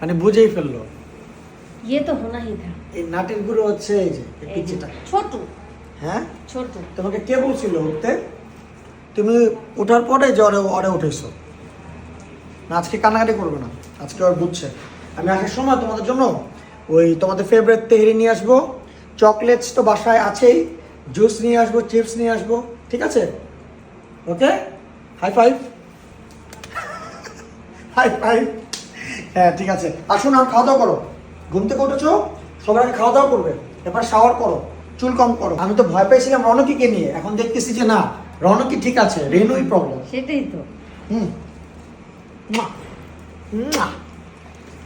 মানে বুঝেই ফেলল। ইয়ে তো হোনা হি থা। এই নাটেরগুলো হচ্ছে এই যে পিচিটা ছোট। হ্যাঁ? ছোট। তোমাকে কে বলছিল উঠতে? তুমি ওঠার পরে জ্বরে ওরে উঠেছো। না আজকে কানাকাটি করবে না। আজকে ওর বুঝছে। আমি আসার সময় তোমাদের জন্য ওই তোমাদের ফেভারিট তেহরি নিয়ে আসব। চকলেটস তো বাসায় আছেই। জুস নিয়ে আসব চিপস নিয়ে আসব। ঠিক আছে? Okay high five high five হ্যাঁ ঠিক আছে। আসুন আর খাওয়া দাওয়া করো। ঘুম থেকে উঠেছো? সবার আগে খাওয়া দাওয়া করবে। এবার শাওয়ার করো। চুল কম করো। আমি তো ভয় পেয়েছিলাম রনকিকে নিয়ে। এখন দেখতেছি যে না রনকি ঠিক আছে রেনুই প্রবলেম সেটাই তো। হুম।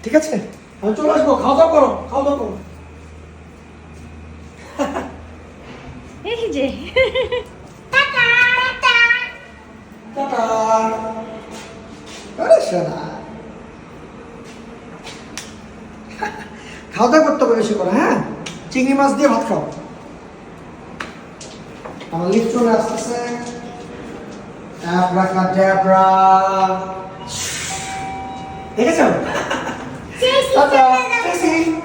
ঠিক আছে? আমি চলে আসব। খাওয়া দাওয়া করো খাওয়া দাওয়া করো। এই যে। টাটা আরে সোনা খাওয়া দাওয়া করতে হবে বেশি করে হ্যাঁ? চিংড়ি মাছ দিয়ে ভাত খাও। আমার লিফট চলে আসতেছে। দেখেছ?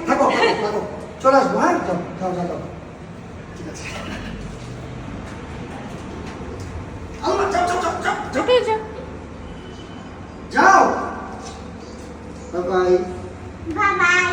থাকো থাকো, চলে আসব হ্যাঁ? যাও যাও যাও। ঠিক আছে। যাও যাও যাও বাই বাই